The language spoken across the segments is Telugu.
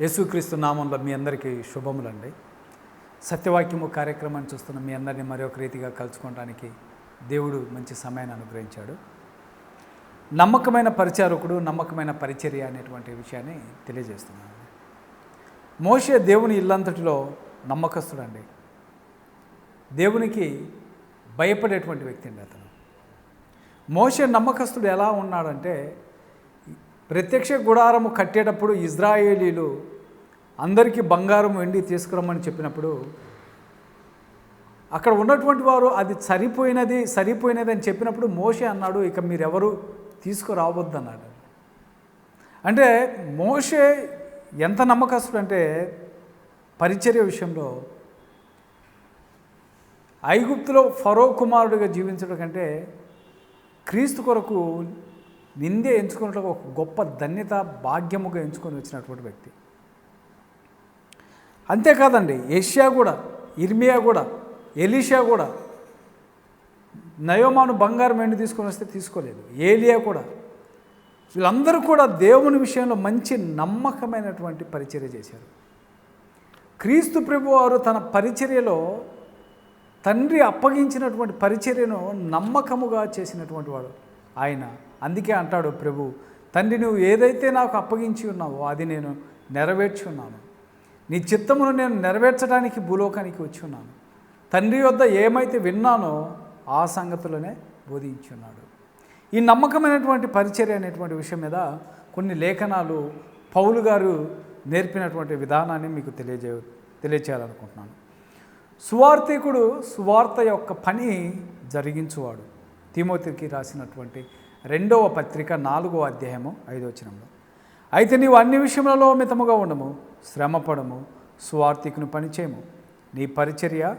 యేసుక్రీస్తు నామంలో మీ అందరికీ శుభములండి. సత్యవాక్యము కార్యక్రమాన్ని చూస్తున్న మీ అందరినీ మరొక రీతిగా కలుసుకోవడానికి దేవుడు మంచి సమయాన్ని అనుగ్రహించాడు. నమ్మకమైన పరిచారకుడు నమ్మకమైన పరిచర్య అనేటువంటి విషయాన్ని తెలియజేస్తున్నాను. మోషే దేవుని ఇల్లంతటిలో నమ్మకస్తుడండి. దేవునికి భయపడేటువంటి వ్యక్తి అండి అతను. మోషే నమ్మకస్తుడు ఎలా ఉన్నాడంటే ప్రత్యక్ష గుడారము కట్టేటప్పుడు ఇజ్రాయేలీలు అందరికీ బంగారం వెండి తీసుకురమ్మని చెప్పినప్పుడు అక్కడ ఉన్నటువంటి వారు అది సరిపోయినది సరిపోయినది అని చెప్పినప్పుడు మోషే అన్నాడు ఇక మీరెవరు తీసుకురావద్దు అన్నాడు అంటే మోషే ఎంత నమ్మకస్తుడు అంటే పరిచర్య విషయంలో ఐగుప్తులో ఫరో కుమారుడిగా జీవించడం కంటే క్రీస్తు కొరకు నిందే ఎంచుకున్నట్లు ఒక గొప్ప ధన్యత భాగ్యముగా ఎంచుకొని వచ్చినటువంటి వ్యక్తి. అంతేకాదండి ఏషియా కూడా ఇర్మియా కూడా ఎలీషా కూడా నయోమాను బంగారం వెండి తీసుకొని వస్తే తీసుకోలేదు ఏలియా కూడా. వీళ్ళందరూ కూడా దేవుని విషయంలో మంచి నమ్మకమైనటువంటి పరిచర్య చేశారు. క్రీస్తు ప్రభు వారు తన పరిచర్యలో తండ్రి అప్పగించినటువంటి పరిచర్యను నమ్మకముగా చేసినటువంటి వాడు ఆయన. అందుకే అంటాడు ప్రభు తండ్రి నువ్వు ఏదైతే నాకు అప్పగించి ఉన్నావో అది నేను నెరవేర్చి ఉన్నాను నీ చిత్తమును నేను నెరవేర్చడానికి భూలోకానికి వచ్చి ఉన్నాను. తండ్రి వద్ద ఏమైతే విన్నానో ఆ సంగతులనే బోధించున్నాడు. ఈ నమ్మకమైనటువంటి పరిచర్య అనేటువంటి విషయం మీద కొన్ని లేఖనాలు పౌలు గారు నేర్పినటువంటి విధానాన్ని మీకు తెలియజే తెలియచేయాలనుకుంటున్నాను. సువార్థికుడు సువార్త యొక్క పని జరిగించువాడు. తిమోతికి రాసినటువంటి రెండవ పత్రిక నాలుగో అధ్యాయము ఐదో వచనంలో అయితే నీవు అన్ని విషయములలో మితముగా ఉండము. శ్రమపడము స్వార్థికుని పనిచేయము. నీ పరిచర్య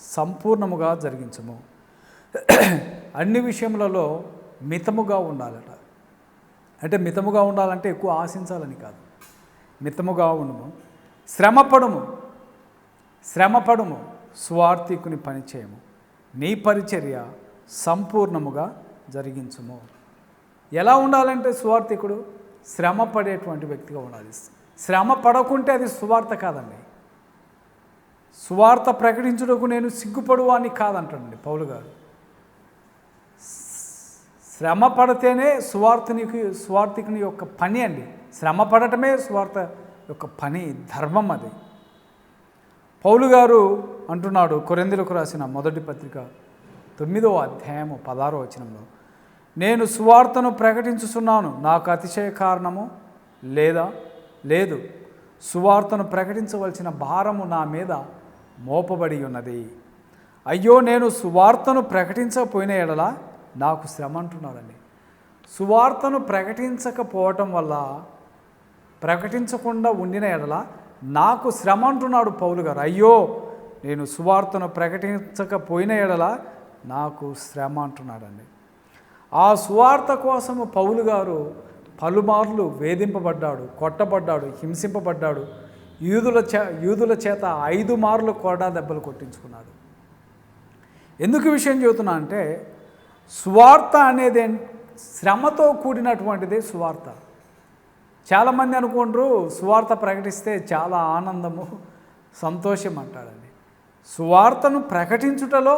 సంపూర్ణముగా జరిగించము. అన్ని విషయములలో మితముగా ఉండాలట. అంటే మితముగా ఉండాలంటే ఎక్కువ ఆశించాలని కాదు. మితముగా ఉండము. శ్రమపడము. శ్రమపడము. స్వార్థికుని పనిచేయము. నీ పరిచర్య సంపూర్ణముగా జరిగించుము. ఎలా ఉండాలంటే స్వార్థికుడు శ్రమ పడేటువంటి వ్యక్తిగా ఉండాలి. శ్రమ పడకుంటే అది సువార్త కాదండి. సువార్త ప్రకటించుటకు నేను సిగ్గుపడువాని కాదంటాడండి పౌలు గారు. శ్రమ పడితేనే సువార్థనికి సువార్థికుని యొక్క పని అండి. శ్రమ పడటమే సువార్త యొక్క పని ధర్మం అది. పౌలు గారు అంటున్నాడు కొరెందులకు రాసిన మొదటి పత్రిక తొమ్మిదవ అధ్యాయము పదారో వచనంలో నేను సువార్తను ప్రకటించుచున్నాను. నాకు అతిశయ కారణము లేదా? లేదు. సువార్తను ప్రకటించవలసిన భారము నా మీద మోపబడి ఉన్నది. అయ్యో నేను సువార్తను ప్రకటించకపోయిన ఎడల నాకు శ్రమ అంటున్నాడండి సువార్తను ప్రకటించకపోవటం వల్ల ప్రకటించకుండా ఉండిన ఎడల నాకు శ్రమ అంటున్నాడు పౌలు గారు. అయ్యో నేను సువార్తను ప్రకటించకపోయిన ఎడల నాకు శ్రమ అంటున్నాడండి ఆ సువార్త కోసము పౌలు గారు పలుమార్లు వేధింపబడ్డాడు కొట్టబడ్డాడు హింసింపబడ్డాడు. యూదుల చే యూదుల చేత ఐదు మార్లు కూడా దెబ్బలు కొట్టించుకున్నాడు. ఎందుకు విషయం చెబుతున్నా అంటే స్వార్థ అనేది శ్రమతో కూడినటువంటిది సువార్త. చాలామంది అనుకుంటారు సువార్త ప్రకటిస్తే చాలా ఆనందము సంతోషం అంటాడండి సువార్తను ప్రకటించుటలో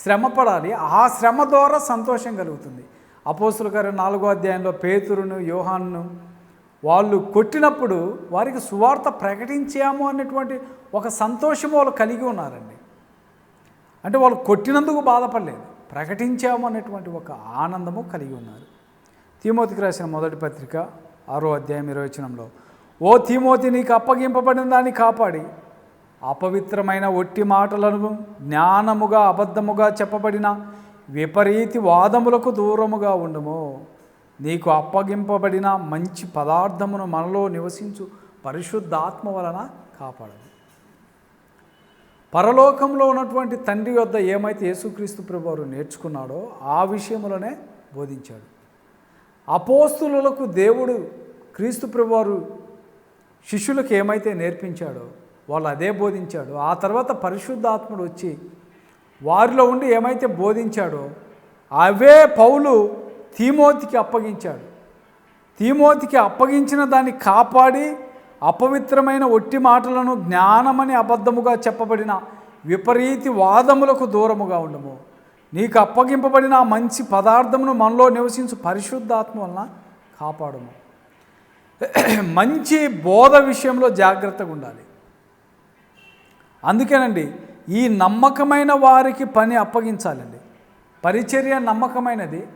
శ్రమ పడాలి ఆ శ్రమ ద్వారా సంతోషం కలుగుతుంది. అపోస్తుల గారు నాలుగో అధ్యాయంలో పేతురును యోహాన్ను వాళ్ళు కొట్టినప్పుడు వారికి సువార్త ప్రకటించాము అనేటువంటి ఒక సంతోషం వాళ్ళు కలిగి ఉన్నారండి. అంటే వాళ్ళు కొట్టినందుకు బాధపడలేదు ప్రకటించాము అనేటువంటి ఒక ఆనందము కలిగి ఉన్నారు. తిమోతికి రాసిన మొదటి పత్రిక ఆరో అధ్యాయం ఇరవచనంలో ఓ తిమోతి నీకు అప్పగింపబడిన దాన్ని కాపాడి. అపవిత్రమైన ఒట్టి మాటలను జ్ఞానముగా అబద్ధముగా చెప్పబడిన విపరీతి వాదములకు దూరముగా ఉండము. నీకు అప్పగింపబడిన మంచి పదార్థమును మనలో నివసించు పరిశుద్ధాత్మ వలన కాపాడదు పరలోకంలో ఉన్నటువంటి తండ్రి వద్ద ఏమైతే యేసుక్రీస్తు ప్రభువారు నేర్చుకున్నాడో ఆ విషయంలోనే బోధించాడు. అపోస్తులకు దేవుడు క్రీస్తు ప్రభువారు శిష్యులకు ఏమైతే నేర్పించాడో వాళ్ళు అదే బోధించాడు. ఆ తర్వాత పరిశుద్ధాత్ముడు వచ్చి వారిలో ఉండి ఏమైతే బోధించాడో అవే పౌలు తీమోతికి అప్పగించాడు. తీమోతికి అప్పగించిన దాన్ని కాపాడి అపవిత్రమైన ఒట్టి మాటలను జ్ఞానమని అబద్ధముగా చెప్పబడిన విపరీతి వాదములకు దూరముగా ఉండము. నీకు అప్పగింపబడిన మంచి పదార్థమును మనలో నివసించు పరిశుద్ధాత్మ వలన కాపాడము. మంచి బోధ విషయంలో జాగ్రత్తగా ఉండాలి. అందుకేనండి ఈ నమ్మకమైన వారికి పని అప్పగించాలండి. పరిచర్య నమ్మకమైనది.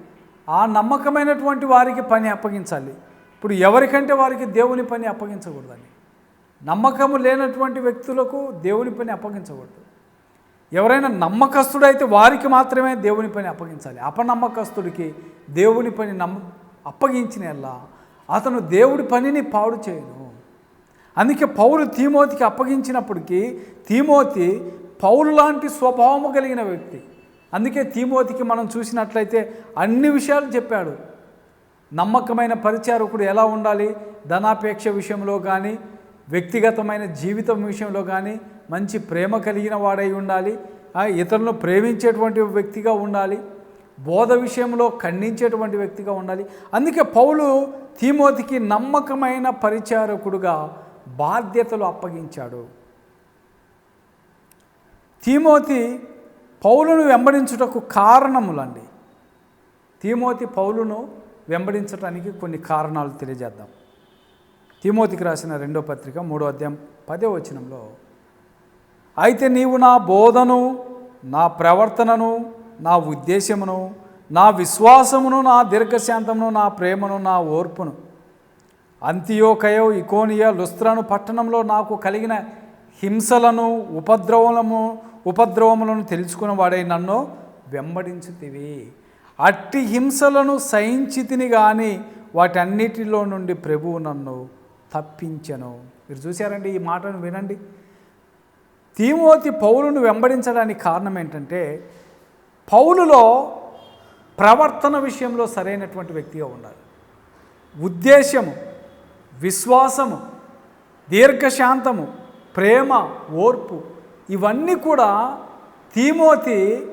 ఆ నమ్మకమైనటువంటి వారికి పని అప్పగించాలి. ఇప్పుడు ఎవరికంటే వారికి దేవుని పని అప్పగించకూడదండి. నమ్మకము లేనటువంటి వ్యక్తులకు దేవుని పని అప్పగించకూడదు. ఎవరైనా నమ్మకస్తుడైతే వారికి మాత్రమే దేవుని పని అప్పగించాలి. అపనమ్మకస్తుడికి దేవుని పని నమ్మ అప్పగించినలా అతను దేవుడి పనిని పాడు చేయను. అందుకే పౌరు తీమోతికి అప్పగించినప్పటికీ తీమోతి పౌలు లాంటి స్వభావము కలిగిన వ్యక్తి. అందుకే తీమోతికి మనం చూసినట్లయితే అన్ని విషయాలు చెప్పాడు. నమ్మకమైన పరిచారకుడు ఎలా ఉండాలి? ధనాపేక్ష విషయంలో కానీ వ్యక్తిగతమైన జీవితం విషయంలో కానీ మంచి ప్రేమ కలిగిన వాడై ఉండాలి. ఇతరులను ప్రేమించేటువంటి వ్యక్తిగా ఉండాలి. బోధ విషయంలో ఖండించేటువంటి వ్యక్తిగా ఉండాలి. అందుకే పౌలు తీమోతికి నమ్మకమైన పరిచారకుడుగా బాధ్యతలు అప్పగించాడు. తీమోతి పౌలును వెంబడించుటకు కారణములండి. తీమోతి పౌలును వెంబడించటానికి కొన్ని కారణాలు తెలియజేద్దాం. తీమోతికి రాసిన రెండో పత్రిక మూడో అధ్యాయం పదే వచనంలో అయితే నీవు నా బోధను నా ప్రవర్తనను నా ఉద్దేశమును నా విశ్వాసమును నా దీర్ఘశాంతమును నా ప్రేమను నా ఓర్పును అంతియోకయో ఇకోనియా లుస్త్రను పట్టణంలో నాకు కలిగిన హింసలను ఉపద్రవములను ఉపద్రవములను తెలుసుకున్న వాడై నన్ను వెంబడించుతివి. అట్టి హింసలను సహించితిని కానీ వాటన్నిటిలో నుండి ప్రభువు నన్ను తప్పించను. మీరు చూశారండి ఈ మాటను వినండి. తీమోతి పౌలును వెంబడించడానికి కారణం ఏంటంటే పౌలులో ప్రవర్తన విషయంలో సరైనటువంటి వ్యక్తిగా ఉండాలి. ఉద్దేశము విశ్వాసము దీర్ఘశాంతము ప్రేమ ఓర్పు ఇవన్నీ కూడా తీమోతి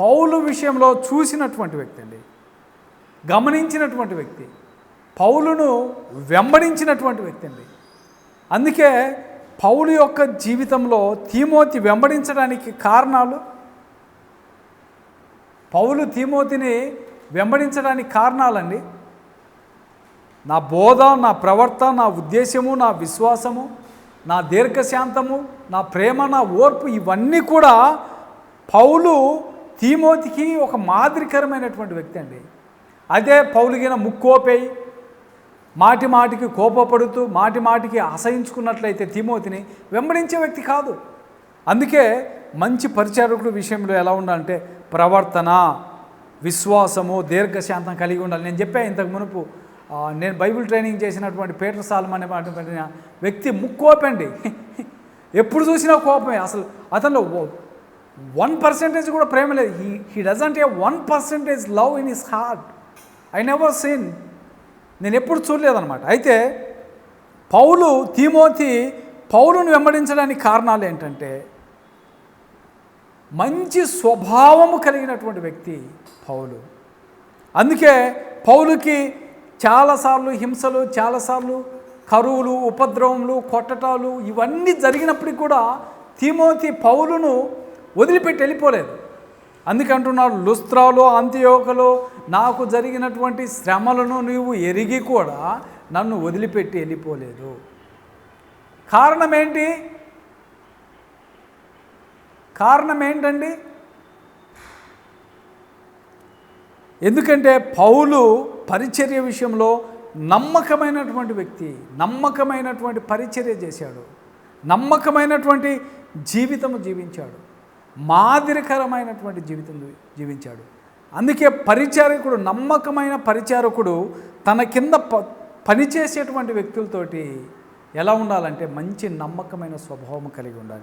పౌలు విషయంలో చూసినటువంటి వ్యక్తి అండి. గమనించినటువంటి వ్యక్తి. పౌలును వెంబడించినటువంటి వ్యక్తి అండి. అందుకే పౌలు యొక్క జీవితంలో తీమోతి వెంబడించడానికి కారణాలు? పౌలు తీమోతిని వెంబడించడానికి కారణాలండి. నా బోధ నా ప్రవర్త నా ఉద్దేశము నా విశ్వాసము నా దీర్ఘశాంతము నా ప్రేమ నా ఓర్పు ఇవన్నీ కూడా పౌలు తీమోతికి ఒక మాదిరికరమైనటువంటి వ్యక్తి అండి. అదే పౌలుగిన ముక్కోపేయి మాటి మాటికి కోపపడుతూ మాటి మాటికి అసహించుకున్నట్లయితే తిమోతిని వెంబడించే వ్యక్తి కాదు. అందుకే మంచి పరిచారకుడు విషయంలో ఎలా ఉండాలంటే ప్రవర్తన విశ్వాసము దీర్ఘశాంతం కలిగి ఉండాలి. నేను చెప్పాను ఇంతకు మునుపు నేను బైబిల్ ట్రైనింగ్ చేసినటువంటి పీటర్ సాల్మన్ అనేటువంటి వ్యక్తి ముక్కోపండి. ఎప్పుడు చూసినా కోపమే. అసలు అతనిలో వన్ పర్సెంటేజ్ కూడా ప్రేమ లేదు. He he doesn't a one percentage love in his heart I never seen నేను ఎప్పుడు చూడలేదన్నమాట. అయితే పౌలు తీమోతి పౌలును వెంబడించడానికి కారణాలు ఏంటంటే మంచి స్వభావము కలిగినటువంటి వ్యక్తి పౌలు. అందుకే పౌలుకి చాలాసార్లు హింసలు చాలాసార్లు కరువులు ఉపద్రవములు కొట్టటాలు ఇవన్నీ జరిగినప్పటికీ కూడా తిమోతి పౌలును వదిలిపెట్టి వెళ్ళిపోలేదు. అందుకంటున్నారు లుస్త్రాలో అంత్యోకలో నాకు జరిగినటువంటి శ్రమలను నీవు ఎరిగి కూడా నన్ను వదిలిపెట్టి వెళ్ళిపోలేదు. కారణం ఏంటి? కారణం ఏంటండి? ఎందుకంటే పౌలు పరిచర్య విషయంలో నమ్మకమైనటువంటి వ్యక్తి నమ్మకమైనటువంటి పరిచర్య చేశాడు. నమ్మకమైనటువంటి జీవితము జీవించాడు. మాదిరికరమైనటువంటి జీవితం జీవించాడు. అందుకే పరిచారకుడు నమ్మకమైన పరిచారకుడు తన కింద ప పనిచేసేటువంటి వ్యక్తులతోటి ఎలా ఉండాలంటే మంచి నమ్మకమైన స్వభావం కలిగి ఉండాలి.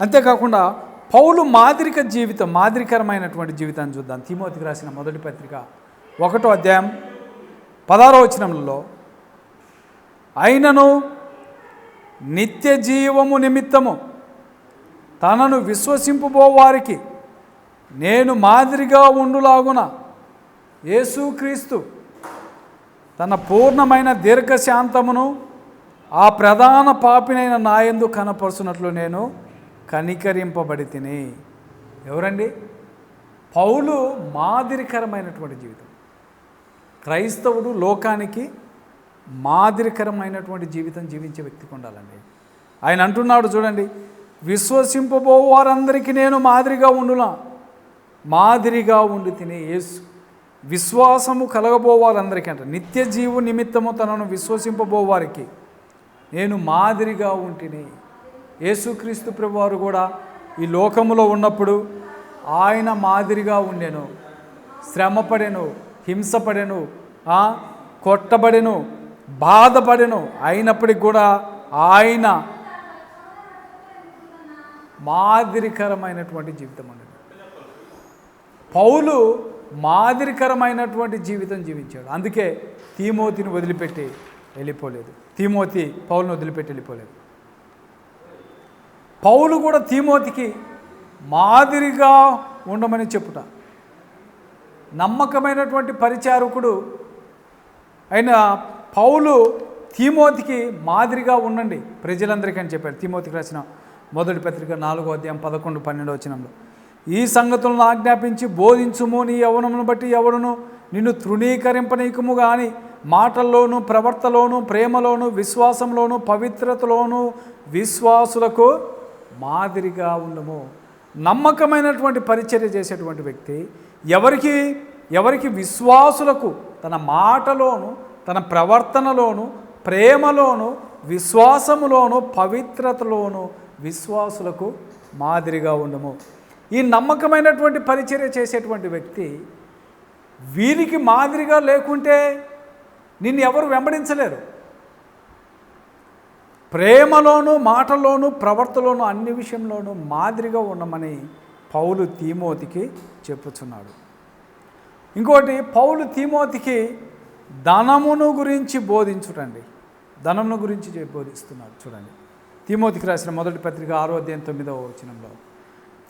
అంతేకాకుండా పౌలు మాదిరిక జీవితం మాదిరికరమైనటువంటి జీవితాన్ని చూద్దాం. తిమోతికి రాసిన మొదటి పత్రిక ఒకటో అధ్యాయం పదారో వచనంలో అయినను నిత్య జీవము నిమిత్తము తనను విశ్వసింపుబో వారికి నేను మాదిరిగా ఉండులాగున యేసుక్రీస్తు తన పూర్ణమైన దీర్ఘశాంతమును ఆ ప్రధాన పాపినైన నాయందు కనపరుచున్నట్లు నేను కనికరింపబడి తిని ఎవరండి? పౌలు మాదిరికరమైనటువంటి జీవితం. క్రైస్తవుడు లోకానికి మాదిరికరమైనటువంటి జీవితం జీవించే వ్యక్తికి ఉండాలండి ఆయన అంటున్నాడు చూడండి విశ్వసింపబో వారందరికీ నేను మాదిరిగా ఉండునా? మాదిరిగా ఉండి తినే యేసు. విశ్వాసము కలగబోవారందరికీ అంట. నిత్య జీవు నిమిత్తము తనను విశ్వసింపబోవారికి నేను మాదిరిగా ఉంటిని. యేసుక్రీస్తు ప్రభువారు కూడా ఈ లోకములో ఉన్నప్పుడు ఆయన మాదిరిగా ఉండెను శ్రమపడెను హింసపడెను కొట్టబడెను బాధపడెను. అయినప్పటికి కూడా ఆయన మాదిరికరమైనటువంటి జీవితం అండి. పౌలు మాదిరికరమైనటువంటి జీవితం జీవించాడు. అందుకే తీమోతిని వదిలిపెట్టి వెళ్ళిపోలేదు. తీమోతి పౌలను వదిలిపెట్టి వెళ్ళిపోలేదు. పౌలు కూడా తీమోతికి మాదిరిగా ఉండమని చెప్పుట. నమ్మకమైనటువంటి పరిచారకుడు అయిన పౌలు తీమోతికి మాదిరిగా ఉండండి. ప్రజలందరికీ అని చెప్పారు తీమోతికి రాసిన మొదటి పత్రిక నాలుగో అధ్యాయం పదకొండు పన్నెండు వచనంలో. ఈ సంగతులను ఆజ్ఞాపించి బోధించుము నీ యవనమును బట్టి ఎవడును నిన్ను తృణీకరింపనీకము కానీ మాటల్లోనూ ప్రవర్తలోను ప్రేమలోను విశ్వాసంలోను పవిత్రతలోను విశ్వాసులకు మాదిరిగా ఉండము. నమ్మకమైనటువంటి పరిచర్య చేసేటువంటి వ్యక్తి ఎవరికి ఎవరికి విశ్వాసులకు తన మాటలోను తన ప్రవర్తనలోను ప్రేమలోను విశ్వాసములోను పవిత్రతలోను విశ్వాసులకు మాదిరిగా ఉండము. ఈ నమ్మకమైనటువంటి పరిచర్య చేసేటువంటి వ్యక్తి వీరికి మాదిరిగా లేకుంటే నిన్ను ఎవరు వెంబడించలేరు. ప్రేమలోను మాటలోను ప్రవర్తలోను అన్ని విషయంలోనూ మాదిరిగా ఉండమని పౌలు తీమోతికి చెప్పుచున్నాడు. ఇంకోటి పౌలు తీమోతికి ధనమును గురించి బోధించుటండి. ధనమును గురించి చె- బోధిస్తున్నాడు చూడండి. తీమోతికి రాసిన మొదటి పత్రిక ఆరో అధ్యాయం తొమ్మిదవ వచనంలో.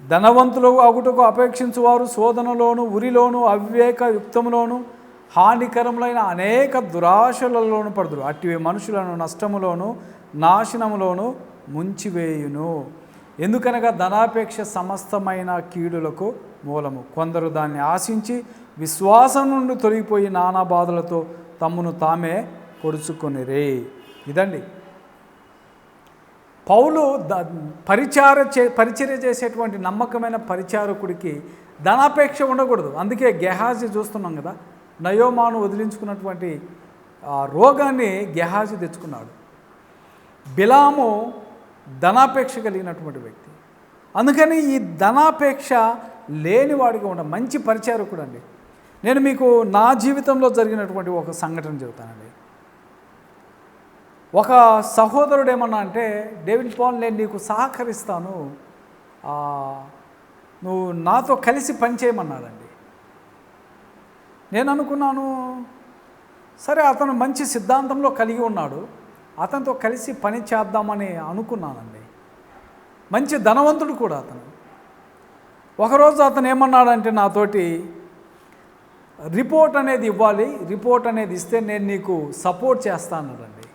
ధనవంతులు అగుటకు అపేక్షించువారు శోధనలోను ఉరిలోను అవివేక యుక్తములోను హానికరములైన అనేక దురాశలలోను పడుదురు. అట్టి మనుషులను నష్టములోను నాశనములోను ముంచివేయును. ఎందుకనగా ధనాపేక్ష సమస్తమైన కీడులకు మూలము. కొందరు దాన్ని ఆశించి విశ్వాసం నుండి తొలగిపోయి నానా బాధలతో తమ్మును తామే పొడుచుకొనిరే. ఇదండి. పౌలు ద పరిచార చే పరిచర్య చేసేటువంటి నమ్మకమైన పరిచారకుడికి ధనాపేక్ష ఉండకూడదు. అందుకే గెహాజీ చూస్తున్నాం కదా నయోమాను వదిలించుకున్నటువంటి ఆ రోగాన్ని గెహాజీ తెచ్చుకున్నాడు. బిలాము ధనాపేక్ష కలిగినటువంటి వ్యక్తి. అందుకని ఈ ధనాపేక్ష లేనివాడిగా ఉండ మంచి పరిచారకుడు అండి. నేను మీకు నా జీవితంలో జరిగినటువంటి ఒక సంఘటన చెబుతానండి. ఒక సహోదరుడు ఏమన్నా అంటే డేవిడ్ పాల్ నేను నీకు సహకరిస్తాను. నువ్వు నాతో కలిసి పనిచేయమన్నాడండి నేను అనుకున్నాను సరే అతను మంచి సిద్ధాంతంలో కలిగి ఉన్నాడు. అతనితో కలిసి పని చేద్దామని అనుకున్నానండి. మంచి ధనవంతుడు కూడా అతను. ఒకరోజు అతను ఏమన్నాడంటే నాతోటి రిపోర్ట్ అనేది ఇవ్వాలి రిపోర్ట్ అనేది ఇస్తే నేను నీకు సపోర్ట్ చేస్తానండి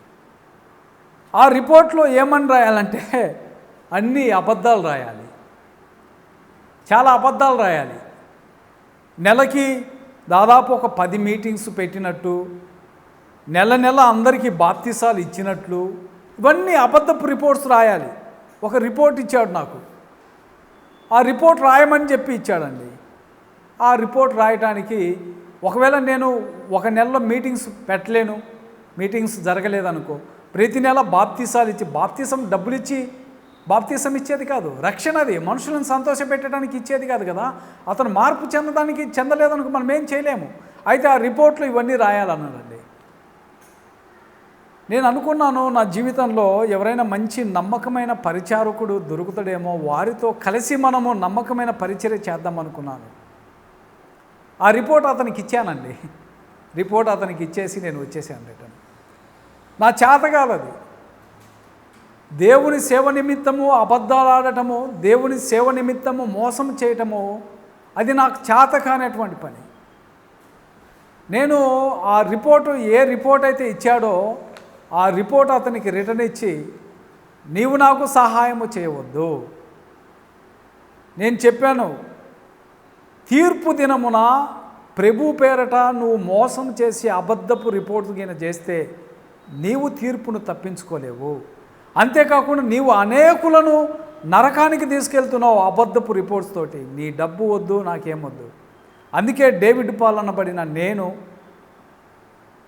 ఆ రిపోర్ట్లో ఏమని రాయాలంటే అన్ని అబద్ధాలు రాయాలి. చాలా అబద్ధాలు రాయాలి. నెలకి దాదాపు ఒక పది మీటింగ్స్ పెట్టినట్టు నెల నెల అందరికీ బాప్తిసాలు ఇచ్చినట్లు ఇవన్నీ అబద్ధపు రిపోర్ట్స్ రాయాలి. ఒక రిపోర్ట్ ఇచ్చాడు నాకు. ఆ రిపోర్ట్ రాయమని చెప్పి ఇచ్చాడండి. ఆ రిపోర్ట్ రాయటానికి ఒకవేళ నేను ఒక నెలలో మీటింగ్స్ పెట్టలేను మీటింగ్స్ జరగలేదనుకో ప్రతి నెల బాప్తీసాలు ఇచ్చి బాప్తీసం డబ్బులు ఇచ్చి బాప్తీసం ఇచ్చేది కాదు రక్షణ అది. మనుషులను సంతోషపెట్టడానికి ఇచ్చేది కాదు కదా. అతను మార్పు చెందడానికి చెందలేదనుకో మనం ఏం చేయలేము. అయితే ఆ రిపోర్ట్లు ఇవన్నీ రాయాలన్నాడండి. నేను అనుకున్నాను నా జీవితంలో ఎవరైనా మంచి నమ్మకమైన పరిచారకుడు దొరుకుతాడేమో వారితో కలిసి మనము నమ్మకమైన పరిచర్య చేద్దాం అనుకున్నాను. ఆ రిపోర్ట్ అతనికి ఇచ్చానండి. రిపోర్ట్ అతనికి ఇచ్చేసి నేను వచ్చేసాను రిటర్న్. నా చేత దేవుని సేవ నిమిత్తము అబద్ధాలు ఆడటము దేవుని సేవ నిమిత్తము మోసం చేయటము అది నాకు చేత కానటువంటి పని. నేను ఆ రిపోర్టు ఏ రిపోర్ట్ అయితే ఇచ్చాడో ఆ రిపోర్ట్ అతనికి రిటర్న్ ఇచ్చి నీవు నాకు సహాయము చేయవద్దు. నేను చెప్పాను తీర్పు దినమున ప్రభు పేరట నువ్వు మోసం చేసి అబద్ధపు రిపోర్ట్ గిన చేస్తే నీవు తీర్పును తప్పించుకోలేవు. అంతేకాకుండా నీవు అనేకులను నరకానికి తీసుకెళ్తున్నావు అబద్ధపు రిపోర్ట్స్ తోటి. నీ డబ్బు వద్దు నాకేం వద్దు. అందుకే డేవిడ్ పాలనబడిన నేను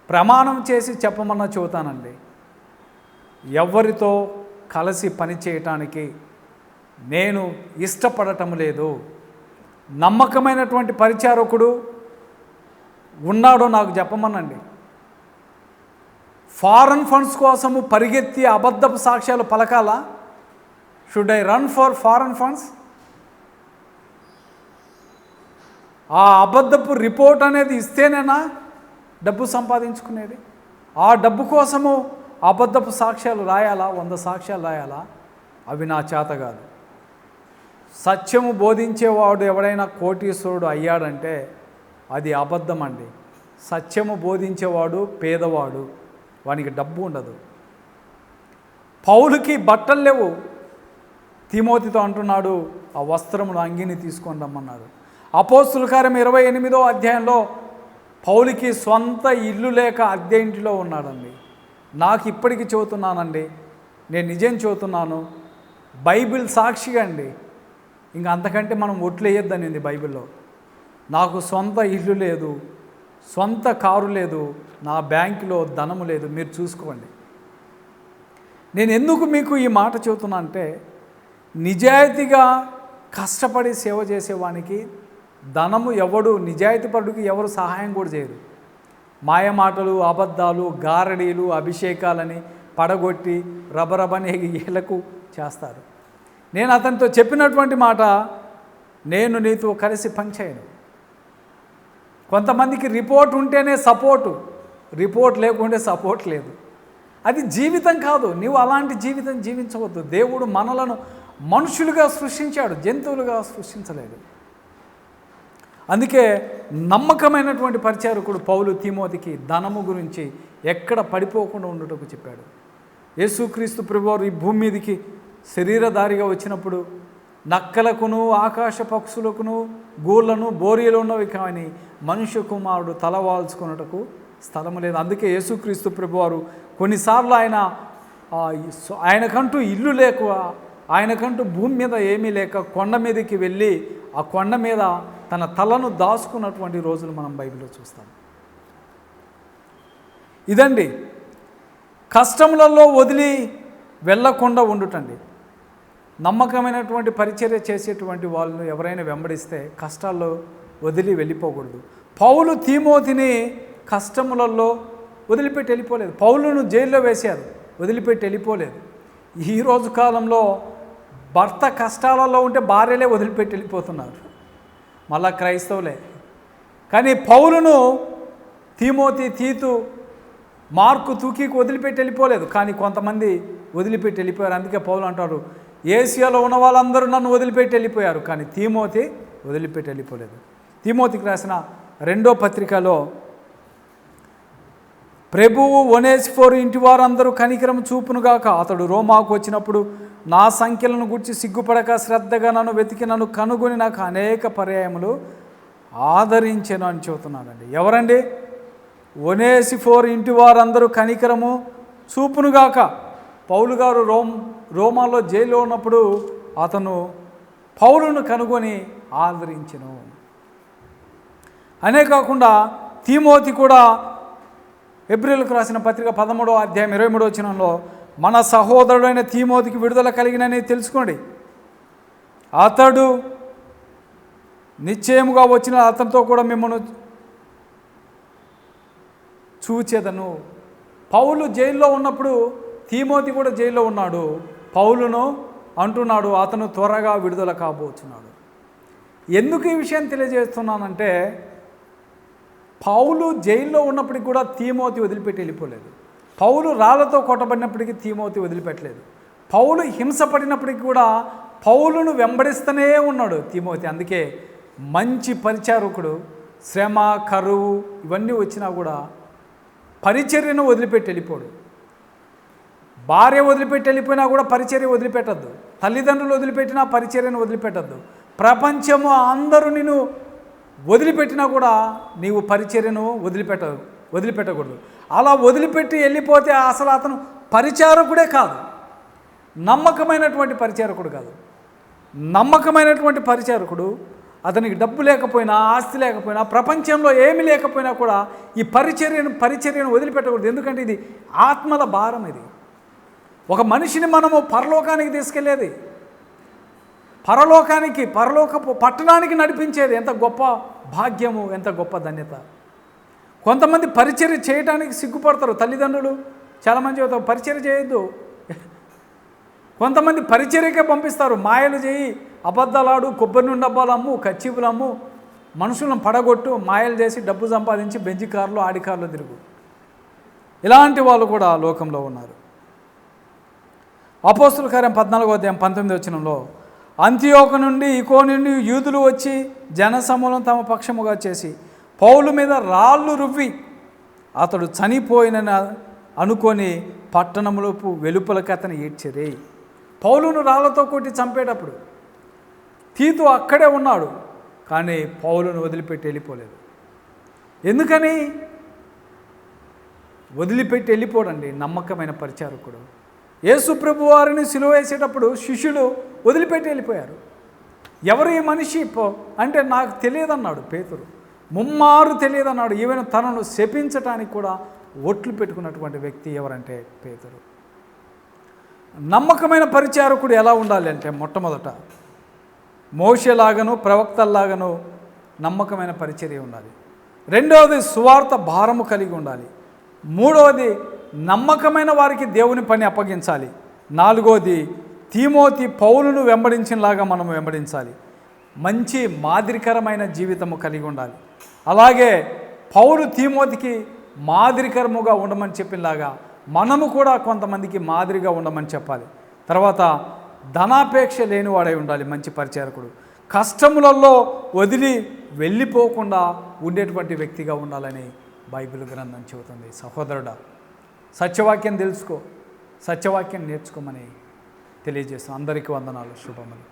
ప్రమాణం చేసి చెప్పమన్నా చెబుతానండి. ఎవరితో కలిసి పని చేయటానికి నేను ఇష్టపడటం లేదు. నమ్మకమైనటువంటి పరిచారకుడు ఉన్నాడో నాకు చెప్పమనండి. ఫారెన్ ఫండ్స్ కోసము పరిగెత్తి అబద్ధపు సాక్ష్యాలు పలకాలా? Should I run for foreign funds? ఆ అబద్ధపు రిపోర్ట్ అనేది ఇస్తేనేనా? డబ్బు సంపాదించుకునేది. ఆ డబ్బు కోసము అబద్ధపు సాక్ష్యాలు రాయాలా? వంద సాక్ష్యాలు రాయాలా? అవి నా చేత కాదు. సత్యము బోధించేవాడు ఎవడైనా కోటీశ్వరుడు అయ్యాడంటే అది అబద్ధం అండి. సత్యము బోధించేవాడు పేదవాడు. వానికి డబ్బు ఉండదు. పౌలుకి బట్టలు లేవు. తిమోతితో అంటున్నాడు ఆ వస్త్రమును అంగిని తీసుకొని రమ్మన్నారు అపోస్తుల కార్యం ఇరవై ఎనిమిదో అధ్యాయంలో పౌలికి సొంత ఇల్లు లేక అద్దె ఇంటిలో ఉన్నాడండి. నాకు ఇప్పటికీ చెబుతున్నానండి. నేను నిజం చెబుతున్నాను. బైబిల్ సాక్షిగా అండి. ఇంక అంతకంటే మనం ఒట్లు వేయొద్దనింది బైబిల్లో. నాకు సొంత ఇల్లు లేదు. సొంత కారు లేదు. నా బ్యాంకులో ధనము లేదు. మీరు చూసుకోండి. నేను ఎందుకు మీకు ఈ మాట చెబుతున్నా అంటే నిజాయితీగా కష్టపడి సేవ చేసేవానికి ధనము ఎవడు నిజాయితీపరుడికి ఎవరు సహాయం కూడా చేయరు. మాయ మాటలు అబద్ధాలు గారడీలు అభిషేకాలని పడగొట్టి రబరబని ఏలకు చేస్తారు. నేను అతనితో చెప్పినటువంటి మాట నేను నీతో కలిసి పనిచేయను. కొంతమందికి రిపోర్ట్ ఉంటేనే సపోర్టు రిపోర్ట్ లేకుంటే సపోర్ట్ లేదు. అది జీవితం కాదు నీవు అలాంటి జీవితం జీవించవద్దు. దేవుడు మనలను మనుషులుగా సృష్టించాడు జంతువులుగా సృష్టించలేదు. అందుకే నమ్మకమైనటువంటి పరిచారకుడు పౌలు తిమోతికి ధనము గురించి ఎక్కడ పడిపోకుండా ఉండటకు చెప్పాడు. యేసుక్రీస్తు ప్రభువారు ఈ భూమి మీదకి శరీరధారిగా వచ్చినప్పుడు నక్కలకును ఆకాశ పక్షులకును గూళ్ళను బోరియలు ఉన్నవి కానీ మనుష్య కుమారుడు తలవాల్చుకున్నటకు స్థలం లేదు. అందుకే యేసుక్రీస్తు ప్రభువారు కొన్నిసార్లు ఆయన ఆయనకంటూ ఇల్లు లేక ఆయనకంటూ భూమి మీద ఏమీ లేక కొండ మీదకి వెళ్ళి ఆ కొండ మీద తన తలను దాచుకున్నటువంటి రోజులు మనం బైబిల్లో చూస్తాం. ఇదండి కష్టములలో వదిలి వెళ్ళకుండా ఉండుటండి. నమ్మకమైనటువంటి పరిచర్య చేసేటువంటి వాళ్ళను ఎవరైనా వెంబడిస్తే కష్టాల్లో వదిలి వెళ్ళిపోకూడదు. పౌలు తీమోతిని కష్టములలో వదిలిపెట్టి వెళ్ళిపోలేదు. పౌలును జైల్లో వేశారు వదిలిపెట్టి వెళ్ళిపోలేదు. ఈరోజు కాలంలో భర్త కష్టాలలో ఉంటే భార్యలే వదిలిపెట్టి వెళ్ళిపోతున్నారు. మళ్ళా క్రైస్తవులే. కానీ పౌలును తీమోతి తీతు మార్కు తూకీకి వదిలిపెట్టి వెళ్ళిపోలేదు. కానీ కొంతమంది వదిలిపెట్టి వెళ్ళిపోయారు. అందుకే పౌలు అంటారు ఏసియాలో ఉన్న వాళ్ళందరూ నన్ను వదిలిపెట్టి వెళ్ళిపోయారు. కానీ తీమోతి వదిలిపెట్టి వెళ్ళిపోలేదు. తీమోతికి రాసిన రెండో పత్రికలో ప్రభువు ఒనేసిఫోర్ ఇంటి వారందరూ కనికరం చూపునుగాక. అతడు రోమాకు వచ్చినప్పుడు నా సంఖ్యలను గుర్చి సిగ్గుపడక శ్రద్ధగా నన్ను వెతికి నన్ను కనుగొని నాకు అనేక పర్యాయములు ఆదరించాను అని చెబుతున్నానండి ఎవరండి? ఒనేసిఫోర్ ఇంటి వారందరూ కనికరము చూపునుగాక. పౌలు గారు రోమ్ రోమాలో జైల్లో ఉన్నప్పుడు అతను పౌలును కనుగొని ఆదరించను. అనే కాకుండా తీమోతి కూడా ఎబ్రిల్కు రాసిన పత్రిక పదమూడో అధ్యాయం ఇరవై మూడో వచనంలో మన సహోదరుడైన తీమోతికి విడుదల కలిగినని తెలుసుకోండి. అతడు నిశ్చయముగా వచ్చిన అతనితో కూడా మిమ్మల్ని చూచేదను. పౌలు జైల్లో ఉన్నప్పుడు తీమోతి కూడా జైల్లో ఉన్నాడు. పౌలును అంటున్నాడు అతను త్వరగా విడుదల కాబోతున్నాడు. ఎందుకు ఈ విషయం తెలియజేస్తున్నానంటే పౌలు జైల్లో ఉన్నప్పటికి కూడా తీమోతి వదిలిపెట్టి వెళ్ళిపోలేదు. పౌలు రాళ్ళతో కొట్టబడినప్పటికీ తీమోతి వదిలిపెట్టలేదు. పౌలు హింసపడినప్పటికీ కూడా పౌలును వెంబడిస్తూనే ఉన్నాడు తీమోతి. అందుకే మంచి పరిచారకుడు శ్రమ కరువు ఇవన్నీ వచ్చినా కూడా పరిచర్యను వదిలిపెట్టి వెళ్ళిపోడు. భార్య వదిలిపెట్టి వెళ్ళిపోయినా కూడా పరిచర్య వదిలిపెట్టద్దు. తల్లిదండ్రులు వదిలిపెట్టినా పరిచర్యను వదిలిపెట్టద్దు. ప్రపంచము అందరూ నేను వదిలిపెట్టినా కూడా నీవు పరిచర్యను వదిలిపెట్ట వదిలిపెట్టకూడదు. అలా వదిలిపెట్టి వెళ్ళిపోతే అసలు అతను పరిచారకుడే కాదు. నమ్మకమైనటువంటి పరిచారకుడు కాదు. నమ్మకమైనటువంటి పరిచారకుడు అతనికి డబ్బు లేకపోయినా ఆస్తి లేకపోయినా ప్రపంచంలో ఏమి లేకపోయినా కూడా ఈ పరిచర్యను పరిచర్యను వదిలిపెట్టకూడదు. ఎందుకంటే ఇది ఆత్మల భారం ఇది. ఒక మనిషిని మనము పరలోకానికి తీసుకెళ్ళేది. పరలోకానికి పరలోకపు పట్టణానికి నడిపించేది ఎంత గొప్ప భాగ్యము ఎంత గొప్ప ధన్యత. కొంతమంది పరిచర్య చేయడానికి సిగ్గుపడతారు తల్లిదండ్రులు. చాలామంది చెబుతారు పరిచర్య చేయొద్దు. కొంతమంది పరిచర్యకే పంపిస్తారు మాయలు చేయి అబద్ధాలాడు కొబ్బరి నుండి డబ్బాలు అమ్ము కచ్చిపులు అమ్ము మనుషులను పడగొట్టు మాయలు చేసి డబ్బు సంపాదించి బెంజి కార్లు ఆడి కార్లు తిరుగు. ఇలాంటి వాళ్ళు కూడా లోకంలో ఉన్నారు. అపోస్తుల కార్యం పద్నాలుగో అధ్యాయం పంతొమ్మిది వచ్చినంలో అంత్యోక నుండి ఇకో నుండి యూదులు వచ్చి జనసమూలం తమ పక్షముగా చేసి పౌలు మీద రాళ్ళు రువ్వి అతడు చనిపోయినని అనుకొని పట్టణములోపు వెలుపలకి అతను ఏడ్చరే. పౌలును రాళ్ళతో కొట్టి చంపేటప్పుడు తీతు అక్కడే ఉన్నాడు కానీ పౌలును వదిలిపెట్టి వెళ్ళిపోలేదు. ఎందుకని? వదిలిపెట్టి వెళ్ళిపోడండి నమ్మకమైన పరిచారకుడు. యేసు వారిని సిలువ వేసేటప్పుడు శిష్యులు వదిలిపెట్టి వెళ్ళిపోయారు. ఎవరు ఈ మనిషి పో అంటే నాకు తెలియదన్నాడు పేతురు. ముమ్మారు తెలియదన్నాడు. ఈవెన్ తనను శపించటానికి కూడా ఒట్లు పెట్టుకున్నటువంటి వ్యక్తి ఎవరంటే పేతురు. నమ్మకమైన పరిచారకుడు ఎలా ఉండాలి అంటే మొట్టమొదట మోషలాగను ప్రవక్తల్లాగను నమ్మకమైన పరిచర్య ఉండాలి. రెండవది సువార్త భారము కలిగి ఉండాలి. మూడవది నమ్మకమైన వారికి దేవుని పని అప్పగించాలి. నాలుగవది తీమోతి పౌలును వెంబడించినలాగా మనం వెంబడించాలి. మంచి మాదిరికరమైన జీవితము కలిగి ఉండాలి. అలాగే పౌలు తీమోతికి మాదిరికరముగా ఉండమని చెప్పినలాగా మనము కూడా కొంతమందికి మాదిరిగా ఉండమని చెప్పాలి. తర్వాత ధనాపేక్ష లేనివాడై ఉండాలి మంచి పరిచారకుడు. కష్టములలో వదిలి వెళ్ళిపోకుండా ఉండేటువంటి వ్యక్తిగా ఉండాలని బైబిల్ గ్రంథం చెబుతుంది. సహోదరుడా సత్యవాక్యం తెలుసుకో సత్యవాక్యం నేర్చుకోమని తెలియజేస్తాం అందరికీ వందనాలు శుభమని